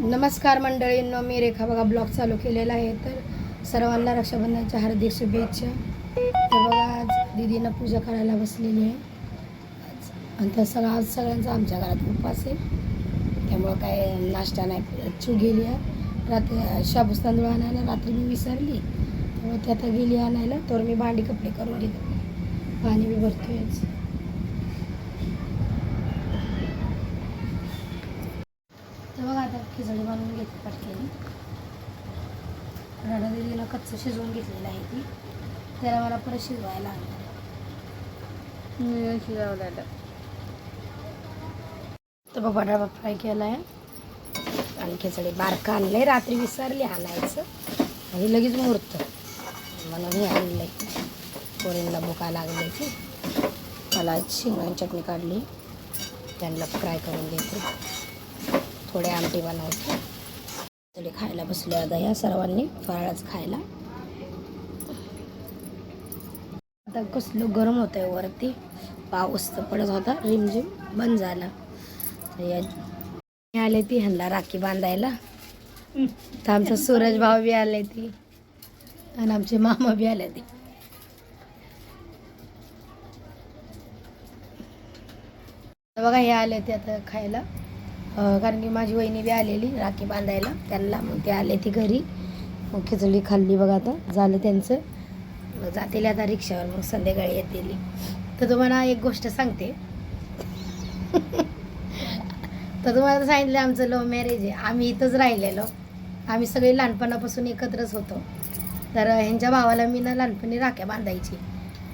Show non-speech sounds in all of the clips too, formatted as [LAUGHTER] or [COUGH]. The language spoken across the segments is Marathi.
नमस्कार मंडळींनो मी रेखा बघा ब्लॉग चालू केलेला आहे. तर सर्वांना रक्षाबंधनाच्या हार्दिक शुभेच्छा. तर बघा आज दिदीनं पूजा करायला बसलेली आहे. आज आणि तर सगळं आज सगळ्यांचा आमच्या घरात उपवास आहे. त्यामुळं काय नाश्ता नाही चू गेली आहे. रात्री शाबूस तांदूळ आणायला रात्री मी विसरली. त्यामुळे ती आता गेली आणायला तर मी भांडी कपडे करून घेते पाणी बी भरतोयच तर बघा आता खिचडी बनवून घेते पटकेने. रडा दिदीनं कच्चं शिजवून घेतलेलं आहे ती. त्याला मला परत शिजवायला लागणार तर बघा डबा फ्राय केला आहे आणि खिचडी बारका आणलंय. रात्री विसरली आणायचं. आणि लगेच मुहूर्त. म्हणून हे आणलंय. पोरींना भुका लागली की मला आज शेंगदाणे चटणी काढली. त्यांना फ्राय करून देते. थोडे आमटी बनवते तरी खायला बसले आता ह्या सर्वांनी फराळच खायला. आता कसलं गरम होत आहे वरती. पाऊस तर पडत होता रिमझिम बंद झाला. तर या आले ती ह्यांना राखी बांधायला. तर आमचा सूरज भाऊ बी आले ती. आणि आमचे मामा बी आले ती. बघा हे आले ते आता खायला. कारण की माझी वहिनी बी आलेली राखी बांधायला. त्यांना मग ते आले ती घरी. मग खिचडी खाल्ली बघा आता. झालं त्यांचं. मग जातील आता रिक्षावर. मग संध्याकाळी येतील. तर तुम्हाला एक गोष्ट सांगते. [LAUGHS] तर तुम्हाला सांगितलं आमचं लव्ह मॅरेज आहे. आम्ही इथंच राहिलेलो. आम्ही सगळे लहानपणापासून एकत्रच होतो. तर ह्यांच्या भावाला मी ना लहानपणी राख्या बांधायची.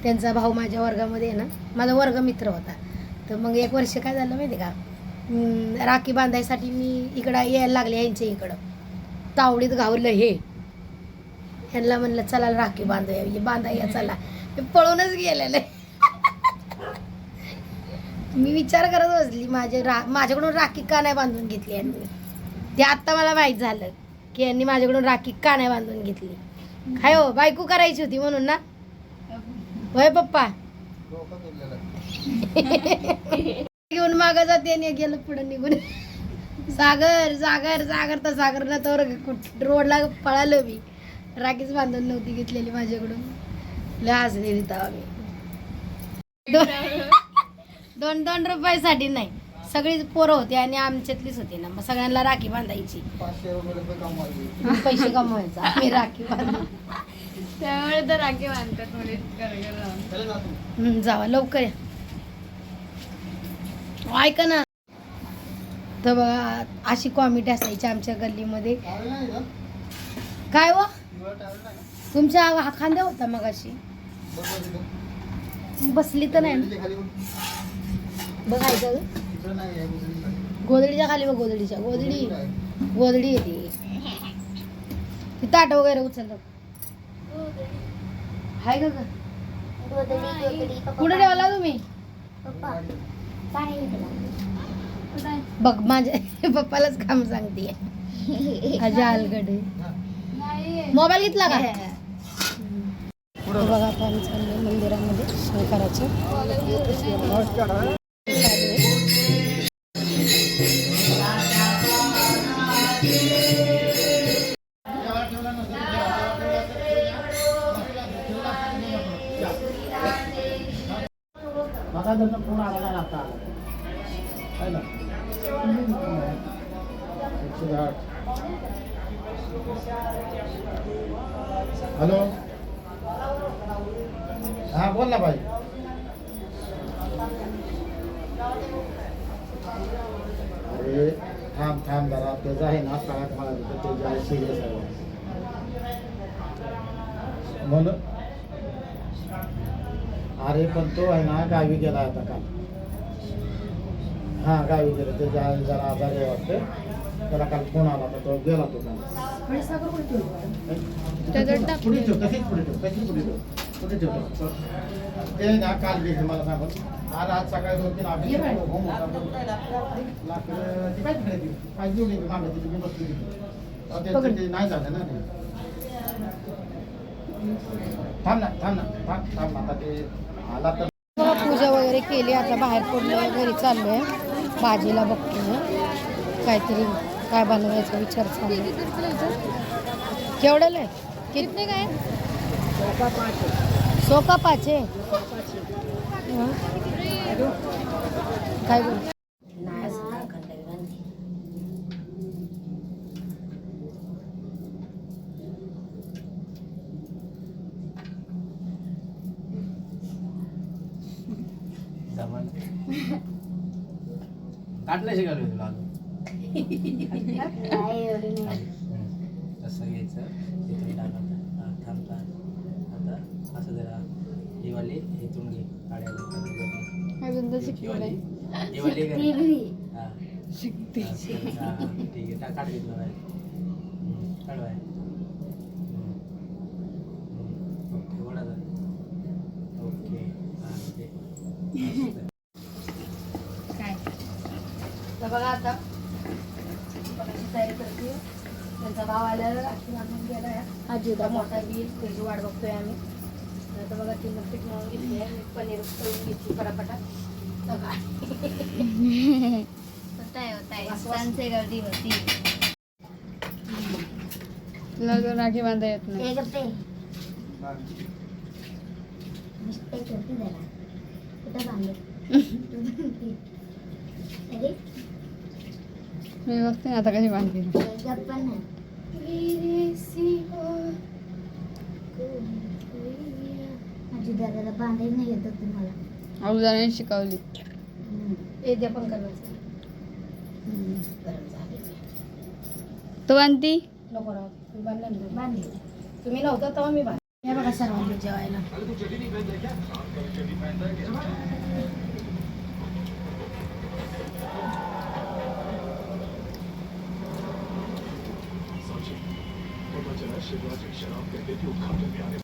त्यांचा भाऊ माझ्या वर्गामध्ये ना. माझा वर्ग मित्र होता. तर मग एक वर्ष काय झालं माहिती आहे का? राखी बांधायसाठी मी इकडं यायला लागले यांच्या इकडं. तावडीत घावलं हे. ह्यांना म्हणलं चला राखी बांधूया. म्हणजे बांधाया चला. पळूनच गेलेलं. मी विचार करत बसली माझे रा माझ्याकडून राखी का नाही बांधून घेतली यांनी? ते आत्ता मला माहीत झालं की यांनी माझ्याकडून राखी का नाही बांधून घेतली. काय हो बायको करायची होती म्हणून ना? होय पप्पा? [LAUGHS] घेऊन माग जाते आणि गेलं पुढे निघून. सागर सागर सागर तर सागर ना तर कुठ- रोडला पळालो मी. राखीच बांधून नव्हती घेतलेली माझ्याकडून. लय हसली तेव्हा मी. दोन- दोन रुपयासाठी नाही. सगळीच पोरं होती आणि आमच्यातलीच होती ना. मग सगळ्यांना राखी बांधायची. पैसे कमवायचा. आम्ही राखी बांधू त्यामुळे तर राखी बांधतात म्हणजे जावा. लवकर या. ऐका ना? तर बघा अशी कॉमेडी असायची आमच्या गल्लीमध्ये. काय व? तुमच्या हा खांद्या होता मग अशी बसली तर नाही ना? बघायचं. गोदडीच्या खाली बघ गोदडीच्या गोदडी गोदडी येते. ती ताट वगैरे उचललं हाय का ग. कुठे ठेवला तुम्ही? बघ माझ्या [LAUGHS] पप्पालाच काम सांगते अजा अलगडे मोबाईल घेतला का? बघा आता आम्ही मंदिरामध्ये शंकराच्या मला जर पूर्ण आला आता आहे ना? एकशे आठ हॅलो? हा बोल ना भाई. अरे थांब थांब जरा. त्याचं आहे ना काळात मला ते जायचं आहे सिरियस आहे. म्हणून अरे पण तो आहे ना गावी गेला आता काल. हा गावी गेला. ते जा- जरा आजारी आहे वाटतं त्याला काल फोन आला तर तो गेला तो काल त्याच्यात टाक. पुढे ठेव तशीच पुढे ठेव तशीच पुढे ठेव. पुढे ठेव. ते ना काल गेले मला सांगत आज आज सकाळी दोन तीन ये बाई. अभ्यास होम होता लाकडं ती काय तिकडे ती काय जेवली मागे तिथे मी बसली तिथे. अहो, ते- पकड. ते नाही झालं ना ते. थांब ना थांब ना थांब थांब आता ते पूजा वगैरे केली आता बाहेर पडलो घरी चाललोय. भाजीला बघतो काहीतरी काय बनवायचा विचार चालू आहे. केवढ्याला आहे कितने काय? सोका पाचे. काय बोल नाही असं काय करता येईल आणखी. जमान [LAUGHS] काटलं शिकायला तुला अजून? तसं घ्यायचं. इथून टाकायचं हा, थांब. थांब आता असं जरा ही वाली इथून घे. काड्या अजून तर ही शिकलो वाली नाही ही वाली. हा. शिकते. हा, हा, ठीक आहे. काढ घेतलं बाहेर. हम्म, काढ बाहेर हम्म. हम्म. ओके वडा जा. ओके हा, ओके. मस्त. काय तर बघा आता. बघायची तयारी करते. त्यांचा भाव आल्याला राखी बांधून गेला आजी होता मोठा. बिल त्याची वाट बघतोय आम्ही. आता बघा ती मग पीठ मळून घेतली आहे. मी पनीर तळून घेतली पटापटा तर काय? होताय. होताय [LAUGHS] मी बघते ना आता कशी बांधते दादाला बांधायला नाही येत तुम्हाला अगोदर शिकवली. हे द्या पण करायचं तो बांधती? नको बांधलं ना. बांधली. तुम्ही नव्हता तेव्हा मी बांध हे बघा सर्वांनी जेवायला. Russian Russian shut off, they will come to me on it.